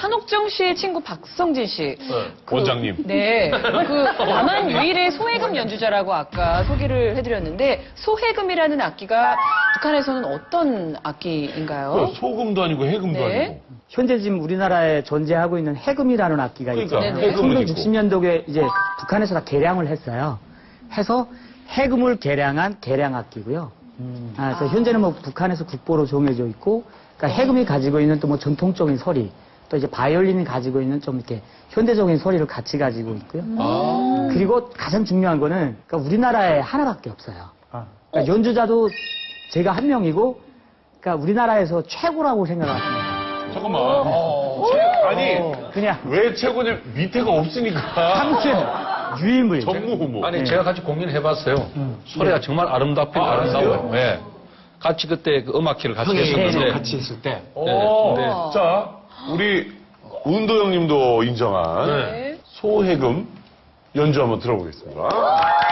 한옥정 씨의 친구 박성진 씨. 원장님. 네. 그 남한 유일의 소해금 연주자라고 아까 소개를 해드렸는데 소해금이라는 악기가 북한에서는 어떤 악기인가요? 소금도 아니고 해금도 네. 아니고. 현재 지금 우리나라에 존재하고 있는 해금이라는 악기가 있죠. 그러니까 있고. 1960년도에 이제 북한에서 다 개량을 했어요. 해서 해금을 개량한 개량 악기고요. 아, 그래서 현재는 뭐 북한에서 국보로 정해져 있고, 그러니까 해금이 가지고 있는 또 뭐 전통적인 소리, 또 이제 바이올린이 가지고 있는 좀 이렇게 현대적인 소리를 같이 가지고 있고요. 그리고 가장 중요한 거는 그러니까 우리나라에 하나밖에 없어요. 그러니까 연주자도 제가 한 명이고, 그러니까 우리나라에서 최고라고 생각합니다. 잠깐만. 최- 아니, 그냥 왜 최고냐? 밑에가 없으니까. 삼촌 유임을 전무후무. 아니 제가 같이 공연해봤어요. 소리가 정말 아름답긴 아름다워요. 예. 같이 그때 그 음악회를 같이 했었는데 같이 했을 때. 오, 네. 자, 우리 운도 형님도 인정한 네. 소해금 연주 한번 들어보겠습니다.